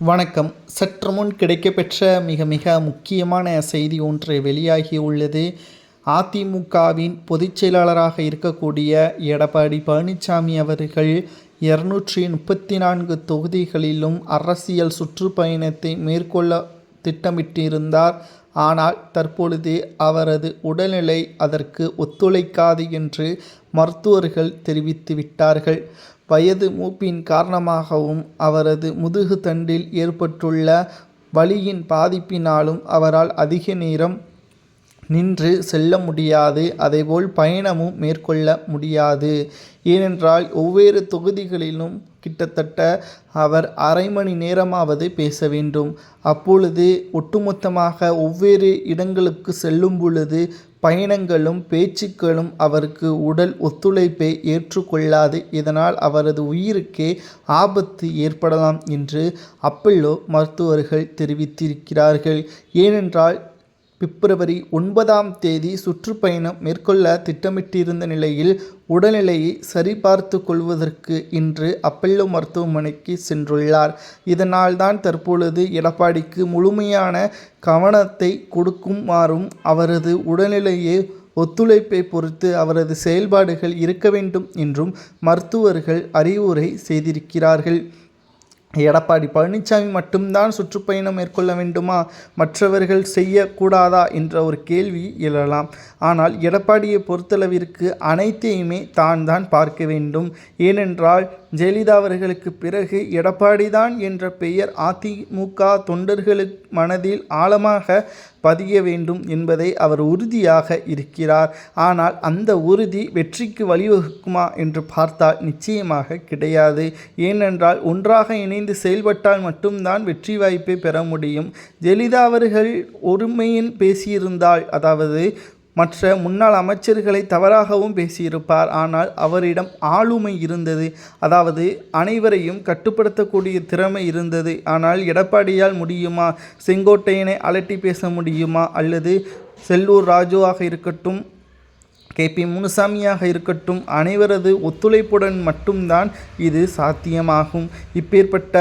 வணக்கம். சற்று முன் கிடைக்கப்பெற்ற மிக மிக முக்கியமான செய்தி ஒன்று வெளியாகி உள்ளது. அதிமுகவின் பொதுச் செயலாளராக இருக்கக்கூடிய எடப்பாடி பழனிசாமி அவர்கள் இருநூற்றி முப்பத்தி நான்கு தொகுதிகளிலும் அரசியல் சுற்றுப்பயணத்தை மேற்கொள்ள திட்டமிட்டிருந்தார். ஆனால் தற்பொழுது அவரது உடல்நிலை அதற்கு ஒத்துழைக்காது என்று மருத்துவர்கள் தெரிவித்து விட்டார்கள் வயது மூப்பின் காரணமாகவும் அவரது முதுகு தண்டில் ஏற்பட்டுள்ள வலியின் பாதிப்பினாலும் அவரால் அதிக நேரம் நின்று செல்ல முடியாது. அதேபோல் பயணமும் மேற்கொள்ள முடியாது. ஏனென்றால் ஒவ்வொரு தொகுதிகளிலும் கிட்டத்தட்ட அவர் அரை மணி நேரமாவது பேச வேண்டும். அப்பொழுது ஒட்டுமொத்தமாக ஒவ்வொரு இடங்களுக்கு செல்லும் பொழுது பயணங்களும் பேச்சுக்களும் அவருக்கு உடல் ஒத்துழைப்பை ஏற்றுக்கொள்ளாது. இதனால் அவரது உயிருக்கே ஆபத்து ஏற்படலாம் என்று அப்பல்லோ மருத்துவர்கள் தெரிவித்திருக்கிறார்கள். ஏனென்றால் பிப்ரவரி ஒன்பதாம் தேதி சுற்றுப்பயணம் மேற்கொள்ள திட்டமிட்டிருந்த நிலையில் உடல்நிலையை சரிபார்த்து கொள்வதற்கு இன்று அப்பல்லோ மருத்துவமனைக்கு சென்றுள்ளார். இதனால்தான் தற்பொழுது எடப்பாடிக்கு முழுமையான கவனத்தை கொடுக்குமாறும் அவரது உடல்நிலையை ஒத்துழைப்பை பொறுத்து அவரது செயல்பாடுகள் இருக்க வேண்டும் என்றும் மருத்துவர்கள் அறிவுரை செய்திருக்கிறார்கள். எடப்பாடி பழனிசாமி மட்டும்தான் சுற்றுப்பயணம் மேற்கொள்ள வேண்டுமா? மற்றவர்கள் செய்யக்கூடாதா? என்ற ஒரு கேள்வி எழலாம். ஆனால் எடப்பாடியை பொறுத்தளவிற்கு அனைத்தையுமே தான் தான் பார்க்க வேண்டும். ஏனென்றால் ஜெயலலிதா அவர்களுக்கு பிறகு எடப்பாடி தான் என்ற பெயர் அதிமுக தொண்டர்களுக்கு மனதில் ஆழமாக பதிய வேண்டும் என்பதை அவர் உறுதியாக இருக்கிறார். ஆனால் அந்த உறுதி வெற்றிக்கு வழிவகுக்குமா என்று பார்த்தால் நிச்சயமாக கிடையாது. ஏனென்றால் ஒன்றாக ஒருங்கிணைந்து செயல்பட்டால் மட்டும்தான் வெற்றி வாய்ப்பை பெற முடியும். ஜெயலலிதா அவர்கள் ஒருமையின் பேசியிருந்தால் அதாவது மற்ற முன்னாள் அமைச்சர்களை தவறாகவும் பேசியிருப்பார். ஆனால் அவரிடம் ஆளுமை இருந்தது. அதாவது அனைவரையும் கட்டுப்படுத்தக்கூடிய திறமை இருந்தது. ஆனால் எடப்பாடியால் முடியுமா? செங்கோட்டையனை அலட்டி பேச முடியுமா? அல்லது செல்லூர் ராஜுவாக இருக்கட்டும் கே பி முனுசாமியாக இருக்கட்டும் அனைவரது ஒத்துழைப்புடன் மட்டும்தான் இது சாத்தியமாகும். இப்பேற்பட்ட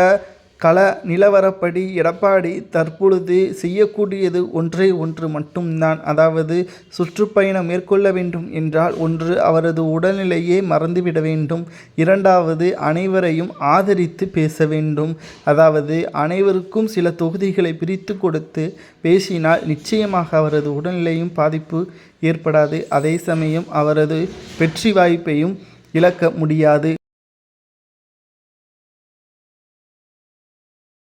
கள நிலவரப்படி எடப்பாடி தற்பொழுது செய்யக்கூடியது ஒன்றே ஒன்று மட்டும்தான். அதாவது சுற்றுப்பயணம் மேற்கொள்ள வேண்டும் என்றால் ஒன்று அவரது உடல்நிலையே மறந்துவிட வேண்டும். இரண்டாவது அனைவரையும் ஆதரித்து பேச வேண்டும். அதாவது அனைவருக்கும் சில தொகுதிகளை பிரித்து கொடுத்து பேசினால் நிச்சயமாக அவரது உடல்நிலையும் பாதிப்பு ஏற்படாது. அதே சமயம் அவரது வெற்றி வாய்ப்பையும் இழக்க முடியாது.